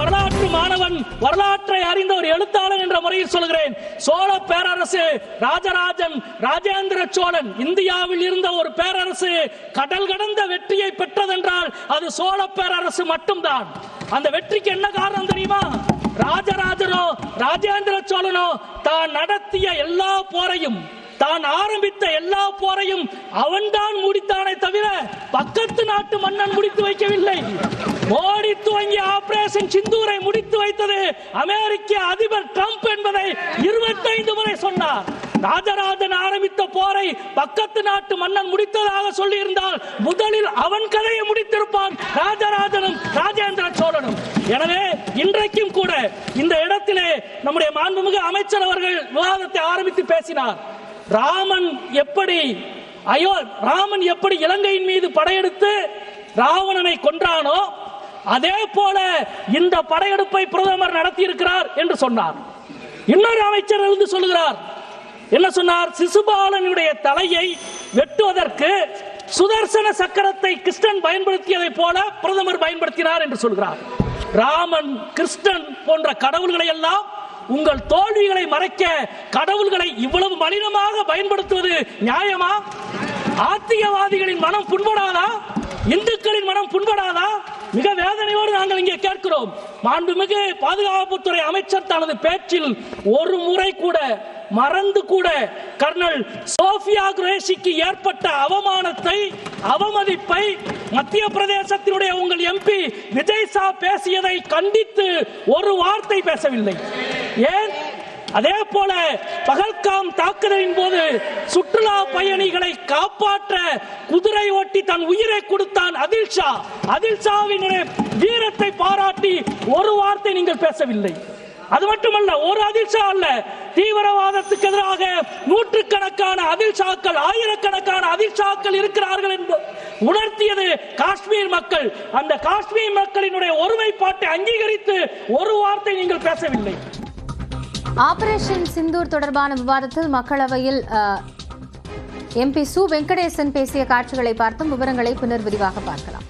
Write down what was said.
வரலாற்று மாணவன் வரலாற்றை அறிந்த ஒரு எழுத்தாளர் என்ற முறையில் சொல்கிறேன் சோழ பேரரசு ராஜராஜன் ராஜேந்திர சோழன் இந்தியாவில் இருந்த ஒரு பேரரசு கடல் கடந்த வெற்றியை பெற்றதென்றால் அது சோழ பேரரசு மட்டும்தான். அந்த வெற்றிக்கு என்ன காரணம் தெரியுமா? ராஜராஜனோ ராஜேந்திர சோழனோ தான் நடத்திய எல்லா போரையும் தான் ஆரம்பித்த எல்லா போரையும் அவன்தான் முடித்தானே தவிர பக்கத்து நாட்டு மன்னன் முடித்து வைக்கவில்லை. மோடி துவங்கி ஆபரேஷன் சிந்தூரை முடித்து வைத்தது அமெரிக்க அதிபர் ட்ரம்ப் என்பதை இருபத்தைந்து முறை சொன்னார். ராஜராஜன் ஆரம்பித்த போரை பக்கத்து நாட்டு மன்னன் முடித்ததாக சொல்லி இருந்தால் முதலில் அவன் கதையை முடித்திருப்பான் ராஜராஜனும் ராஜேந்திர சோழனும். எனவே இன்றைக்கும் கூட இந்த இடத்திலே நம்முடைய மாண்புமிகு அமைச்சர் அவர்கள் விவாதத்தை ஆரம்பித்து பேசினார். ராமன் எப்படி ஐயோ ராமன் எப்படி இலங்கையின் மீது படையெடுத்து ராவணனை கொன்றானோ அதே போல இந்த படையெடுப்பை பிரதமர் நடத்தி இருக்கிறார் என்று சொன்னார். இன்னொரு அமைச்சர் இருந்து சொல்லுகிறார். என்ன சொன்னார்? சிசுபாலனுடைய தலையை வெட்டுவதற்கு சுதர்சன சக்கரத்தை கிருஷ்ணன் பயன்படுத்தியதை போல பிரதமர் பயன்படுத்தினார் என்று சொல்கிறார். ராமன் கிருஷ்ணன் போன்ற கடவுள்களை எல்லாம் உங்கள் தோல்விகளை மறைக்க கடவுள்களை இவ்வளவு மலினமாக பயன்படுத்துவது நியாயமா? ஆத்தியவாதிகளின் மனம் புண்படாதா? இந்துக்களின் மனம் புண்படாதா? மிக வேதனையோடு நாங்கள் இங்கே கேட்கிறோம். மாண்புமிகு பாதுகாப்புத்துறை அமைச்சர் தனது பேச்சில் ஒரு முறை கூட மறந்து கூட கர்னல் சோஃபியா குரேஷிக்கு ஏற்பட்ட அவமானத்தை அவமதிப்பை மத்திய பிரதேசத்தினுடைய உங்கள் எம்பி விஜய் சா பேசியதை கண்டித்து ஒரு வார்த்தை பேசவில்லை. ஏன் அதே போல பகல்காம் தாக்குதலின் போது சுற்றுலா பயணிகளை காப்பாற்ற குதிரை ஓட்டி தன் உயிரை கொடுத்தான் அதில் ஷா வீரத்தை பாராட்டி ஒரு வார்த்தை நீங்கள் பேசவில்லை. அது மட்டுமல்ல ஒரு அதிர்ஷா அல்ல தீவிரவாதத்துக்கு எதிராக நூற்றுக்கணக்கான அதிர்ஷாக்கள் ஆயிரக்கணக்கான அதிர்ஷாக்கள் இருக்கிறார்கள் என்று உணர்த்தியது காஷ்மீர் மக்கள். அந்த காஷ்மீர் மக்களினுடைய ஒருமைப்பாட்டை அங்கீகரித்து ஒரு வார்த்தை நீங்கள் பேசவில்லை. ஆபரேஷன் சிந்தூர் தொடர்பான விவாதத்தில் மக்களவையில் எம்பி சு வெங்கடேசன் பேசிய காட்சிகளை பார்த்தும் விவரங்களை பின்னர் விரிவாக பார்க்கலாம்.